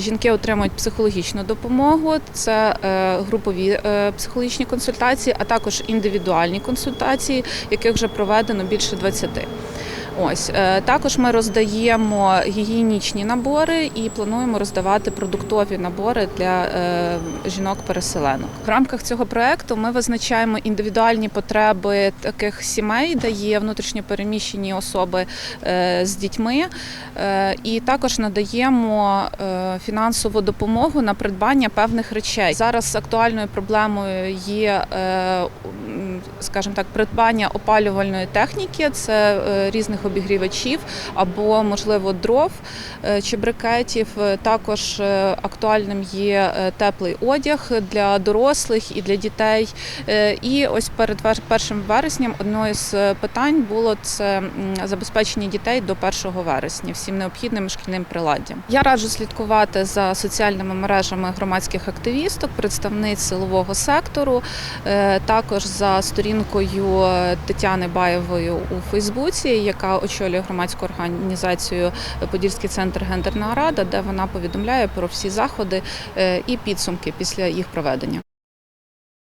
Жінки отримують психологічну допомогу, це е, групові е, психологічні консультації, а також індивідуальні консультації, яких вже проведено більше 20. Ось е, також ми роздаємо гігієнічні набори і плануємо роздавати продуктові набори для е, жінок-переселенок. В рамках цього проекту ми визначаємо індивідуальні потреби таких сімей, де є внутрішньо переміщені особи е, з дітьми, і також надаємо фінансову допомогу на придбання певних речей. Зараз актуальною проблемою є, скажімо так, придбання опалювальної техніки, це різних обігрівачів або, можливо, дров е, чи брикетів. Е, Також е, актуальним є теплий одяг для дорослих і для дітей. І ось перед першим вересням одною з питань було це забезпечення дітей до 1 вересня всім необхідним шкільним приладдям. Я раджу слідкувати за соціальними мережами громадських активісток, представниць силового сектору, також за сторінкою Тетяни Баєвої у Фейсбуці, яка очолює громадську організацію Подільський центр Гендерна Рада, де вона повідомляє про всі заходи е, і підсумки після їх проведення.